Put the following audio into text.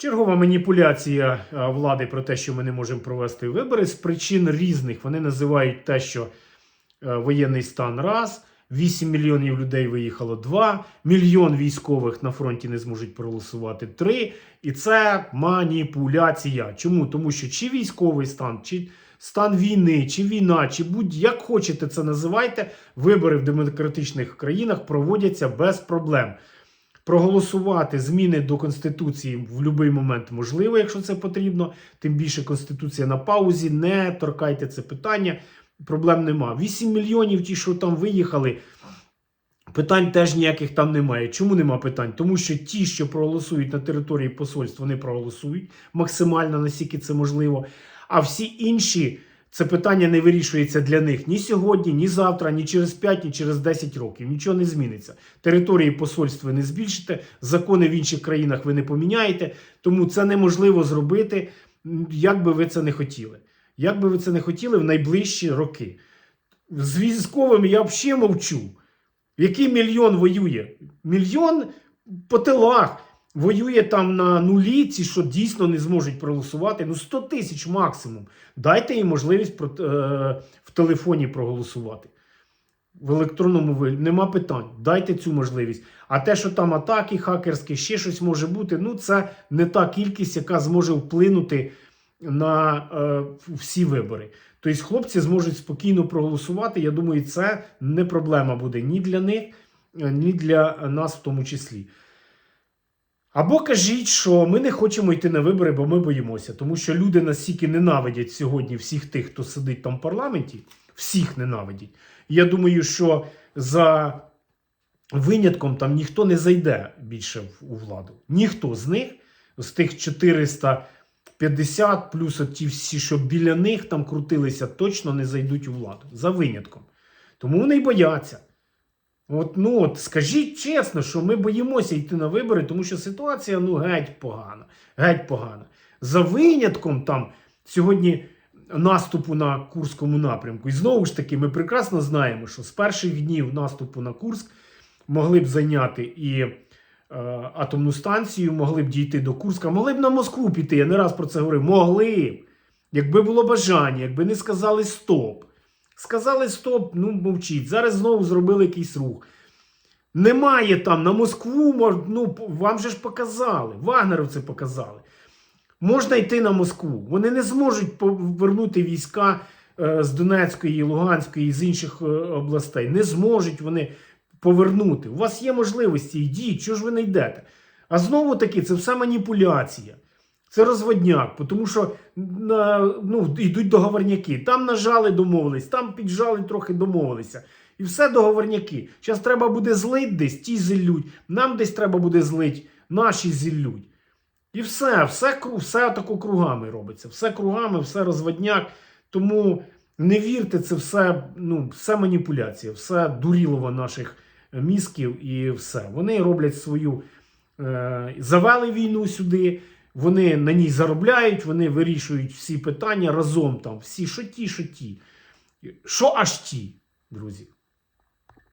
Чергова маніпуляція влади про те, що ми не можемо провести вибори з причин різних. Вони називають те, що е, воєнний стан раз, 8 мільйонів людей виїхало 2, мільйон військових на фронті не зможуть проголосувати 3. І це маніпуляція. Чому? Тому що чи військовий стан, чи стан війни, чи війна, чи будь-як хочете це називайте, вибори в демократичних країнах проводяться без проблем. Проголосувати зміни до Конституції в будь-який момент можливо, якщо це потрібно. Тим більше Конституція на паузі. Не торкайте це питання. Проблем нема. 8 мільйонів ті, що там виїхали. Питань теж ніяких там немає. Чому нема питань? Тому що ті, що проголосують на території посольств, вони проголосують максимально, наскільки це можливо. А всі інші це питання не вирішується для них ні сьогодні, ні завтра, ні через 5, ні через 10 років. Нічого не зміниться. Території посольств ви не збільшите, закони в інших країнах ви не поміняєте. Тому це неможливо зробити, як би ви це не хотіли. Як би ви це не хотіли в найближчі роки. З військовими я взагалі мовчу. Який мільйон воює? Мільйон по тилах воює там на нулі, ці, що дійсно не зможуть проголосувати. Ну 100 тисяч максимум. Дайте їм можливість е, в телефоні проголосувати. В електронному вигляді нема питань. Дайте цю можливість. А те, що там атаки хакерські, ще щось може бути, ну це не та кількість, яка зможе вплинути на е, всі вибори. Тобто хлопці зможуть спокійно проголосувати. Я думаю, це не проблема буде ні для них, ні для нас в тому числі. Або кажіть, що ми не хочемо йти на вибори, бо ми боїмося, тому що люди настільки ненавидять сьогодні всіх тих, хто сидить там в парламенті, всіх ненавидять. Я думаю, що за винятком там ніхто не зайде більше у владу. Ніхто з них, з тих 450, плюс ті всі, що біля них там крутилися, точно не зайдуть у владу. За винятком. Тому вони й бояться. От, ну от скажіть чесно, що ми боїмося йти на вибори, тому що ситуація ну геть погана. Геть погана. За винятком там сьогодні наступу на Курському напрямку. І знову ж таки, ми прекрасно знаємо, що з перших днів наступу на Курськ могли б зайняти і е, атомну станцію, могли б дійти до Курська, могли б на Москву піти. Я не раз про це говорив. Могли б. Якби було бажання, якби не сказали стоп. Сказали стоп, ну мовчіть. Зараз знову зробили якийсь рух. Немає там на Москву, ну вам же ж показали. Вагнеровці показали. Можна йти на Москву. Вони не зможуть повернути війська е, з Донецької, Луганської і з інших е, областей. Не зможуть вони повернути. У вас є можливості, йдіть, чого ж ви не йдете? А знову таки, це все маніпуляція. Це розводняк, тому що ну, йдуть договорняки. Там нажали, домовились, там піджали, трохи домовилися. І все договорняки. Зараз треба буде злить десь, ті зіллють, нам десь треба буде злить, наші зіллють. І все, все, все тако кругами робиться. Все кругами, все розводняк. Тому не вірте, це все, ну, все маніпуляція, все дурілово наших мізків і все. Вони роблять свою. Е, завели війну сюди, вони на ній заробляють, вони вирішують всі питання разом там, всі що ті, що ті. Що аж ті, друзі.